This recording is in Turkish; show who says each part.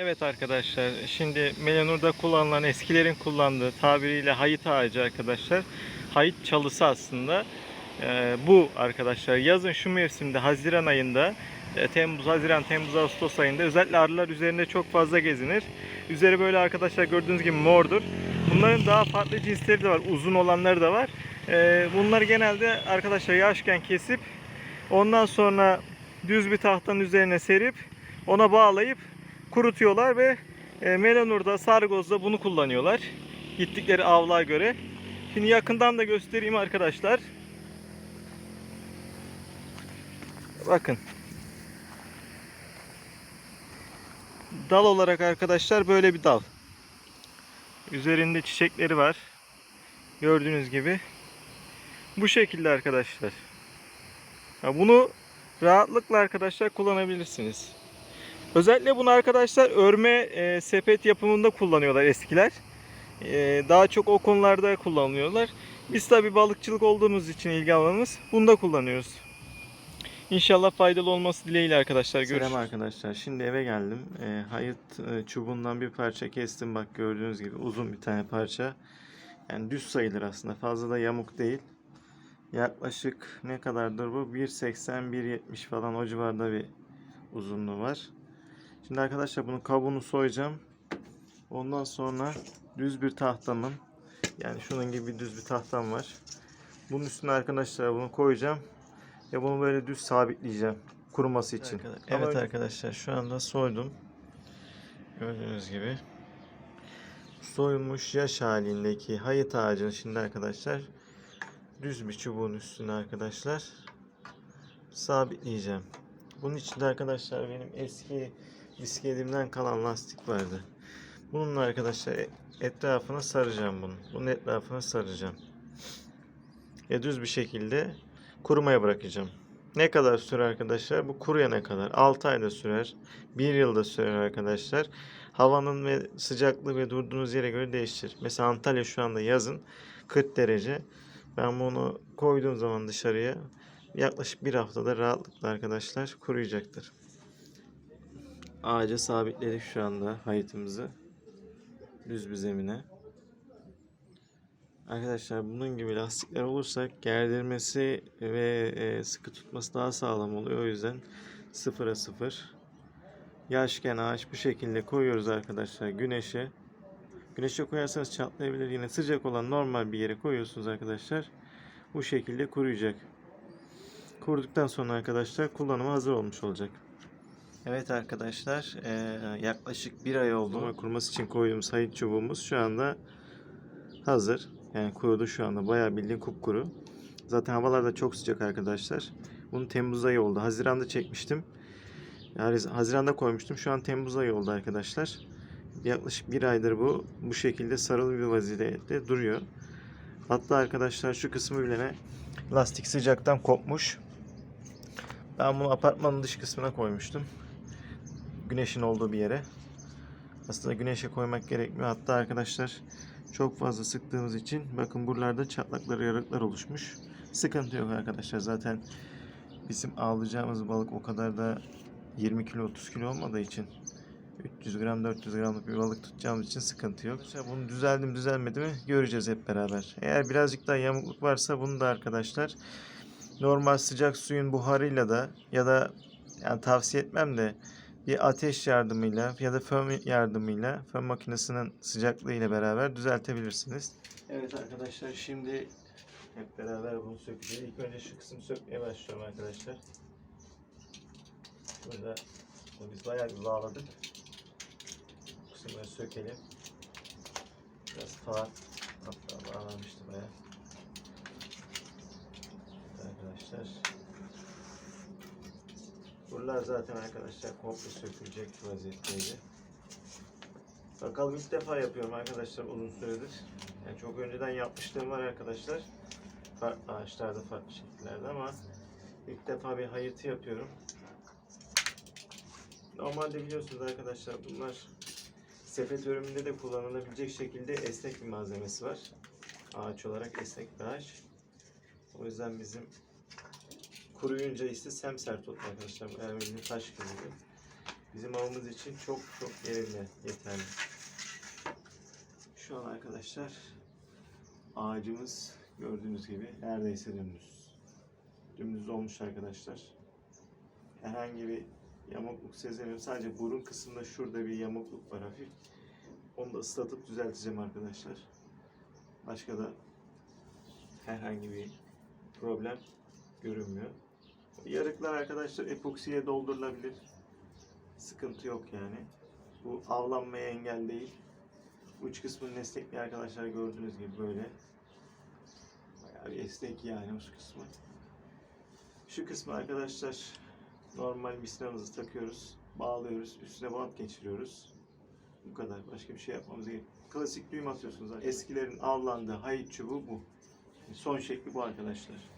Speaker 1: Evet arkadaşlar şimdi Melanur'da kullanılan eskilerin kullandığı tabiriyle hayıt ağacı arkadaşlar. Hayıt çalısı aslında. Ee, bu arkadaşlar yazın şu mevsimde Haziran ayında e, Temmuz, Haziran, Temmuz, Ağustos ayında özellikle arılar üzerinde çok fazla gezinir. Üzeri böyle arkadaşlar gördüğünüz gibi mordur. Bunların daha farklı cinsleri de var. Uzun olanları da var. Ee, bunlar genelde arkadaşlar yaşken kesip ondan sonra düz bir tahtanın üzerine serip ona bağlayıp kurutuyorlar ve e, Melanur'da, Sargoz'da bunu kullanıyorlar. Gittikleri avlığa göre. Şimdi yakından da göstereyim arkadaşlar. Bakın. Dal olarak arkadaşlar böyle bir dal. Üzerinde çiçekleri var. Gördüğünüz gibi. Bu şekilde arkadaşlar. Bunu rahatlıkla arkadaşlar kullanabilirsiniz. Özellikle bunu arkadaşlar örme e, sepet yapımında kullanıyorlar eskiler. E, daha çok o konularda kullanıyorlar. Biz tabi balıkçılık olduğumuz için ilgi alanımız bunu da kullanıyoruz. İnşallah faydalı olması dileğiyle arkadaşlar. Görüşürüz. Selam arkadaşlar. Şimdi eve geldim. E, hayıt e, çubuğundan bir parça kestim. Bak gördüğünüz gibi uzun bir tane parça. Yani düz sayılır aslında. Fazla da yamuk değil. Yaklaşık ne kadardır bu? 1.80-1.70 falan o civarda bir uzunluğu var. Şimdi arkadaşlar bunun kabuğunu soyacağım. Ondan sonra düz bir tahtamın yani şunun gibi düz bir tahtam var. Bunun üstüne arkadaşlar bunu koyacağım. Ve bunu böyle düz sabitleyeceğim. Kuruması için. Evet arkadaşlar şu anda soydum. Gördüğünüz gibi. Soyulmuş yaş halindeki hayıt ağacını şimdi arkadaşlar düz bir çubuğun üstüne arkadaşlar sabitleyeceğim. Bunun içinde arkadaşlar benim eski bisikletimden kalan lastik vardı. Bununla arkadaşlar e- etrafına saracağım bunu. Bunun etrafına saracağım. Ve düz bir şekilde kurumaya bırakacağım. Ne kadar sürer arkadaşlar? Bu kuruyana kadar. 6 ayda sürer. 1 yılda sürer arkadaşlar. Havanın ve sıcaklığı ve durduğunuz yere göre değişir. Mesela Antalya şu anda yazın 40 derece. Ben bunu koyduğum zaman dışarıya yaklaşık bir haftada rahatlıkla arkadaşlar kuruyacaktır. Ağaca sabitledik şu anda hayıtımızı. Düz bir zemine. Arkadaşlar bunun gibi lastikler olursa gerdirmesi ve e, sıkı tutması daha sağlam oluyor. O yüzden sıfıra sıfır. Yaşken ağaç bu şekilde koyuyoruz arkadaşlar güneşe. Güneşe koyarsanız çatlayabilir. Yine sıcak olan normal bir yere koyuyorsunuz arkadaşlar. Bu şekilde kuruyacak. Kuruduktan sonra arkadaşlar kullanıma hazır olmuş olacak. Evet arkadaşlar eee, yaklaşık bir ay oldu. Ama kuruması için koyduğumuz hayıt çubuğumuz şu anda hazır. Yani kurudu şu anda. Bayağı bildiğin kupkuru. Zaten havalar da çok sıcak arkadaşlar. Bunu Temmuz ayı oldu. Haziran'da çekmiştim. Yani Haziran'da koymuştum. Şu an Temmuz ayı oldu arkadaşlar. Yaklaşık bir aydır bu bu şekilde sarılı bir vaziyette duruyor. Hatta arkadaşlar şu kısmı bilene lastik sıcaktan kopmuş. Ben bunu apartmanın dış kısmına koymuştum. Güneşin olduğu bir yere. Aslında güneşe koymak gerekmiyor. Hatta arkadaşlar çok fazla sıktığımız için bakın buralarda çatlaklar, yarıklar oluşmuş. Sıkıntı yok arkadaşlar. Zaten bizim avlayacağımız balık o kadar da 20 kilo 30 kilo olmadığı için 300 gram 400 gramlık bir balık tutacağımız için sıkıntı yok. İşte bunu düzeldi mi düzelmedi mi göreceğiz hep beraber. Eğer birazcık daha yamukluk varsa bunu da arkadaşlar normal sıcak suyun buharıyla da ya da yani tavsiye etmem de bir ateş yardımıyla ya da fön yardımıyla fön makinesinin sıcaklığı ile beraber düzeltebilirsiniz. Evet arkadaşlar şimdi hep beraber bunu sökeceğiz. İlk önce şu kısmı sökmeye başlıyorum arkadaşlar. Burada bunu biz bayağı bir bağladık. Bu kısımları sökelim. Biraz falan hatta bağlanmıştı bayağı. Evet arkadaşlar. Buralar zaten arkadaşlar komple sökülecek vaziyetteydi. Bakalım ilk defa yapıyorum arkadaşlar uzun süredir. Yani çok önceden yapmışlığım var arkadaşlar. Farklı ağaçlarda farklı şekillerde ama ilk defa bir hayırtı yapıyorum. Normalde biliyorsunuz arkadaşlar bunlar sepet örümünde de kullanılabilecek şekilde esnek bir malzemesi var. Ağaç olarak esnek bir ağaç. O yüzden bizim kuruyunca ise sem sert oldu arkadaşlar. Yani taş gibi. bizim avımız için çok çok verimli, yeterli. Şu an arkadaşlar ağacımız gördüğünüz gibi neredeyse dümdüz. Dümdüz olmuş arkadaşlar. Herhangi bir yamukluk sezemiyorum. Sadece burun kısmında şurada bir yamukluk var hafif. Onu da ıslatıp düzelteceğim arkadaşlar. Başka da herhangi bir problem görünmüyor. Yarıklar arkadaşlar epoksiye doldurulabilir. Sıkıntı yok yani. Bu avlanmaya engel değil. Uç kısmının esnekliği arkadaşlar gördüğünüz gibi böyle. Bayağı bir esnek yani uç kısmı. Şu kısmı arkadaşlar normal misinamızı takıyoruz. Bağlıyoruz. Üstüne bant geçiriyoruz. Bu kadar. Başka bir şey yapmamız gerek. Klasik düğüm atıyorsunuz. Eskilerin avlandığı hayit çubuğu bu. Son şekli bu arkadaşlar.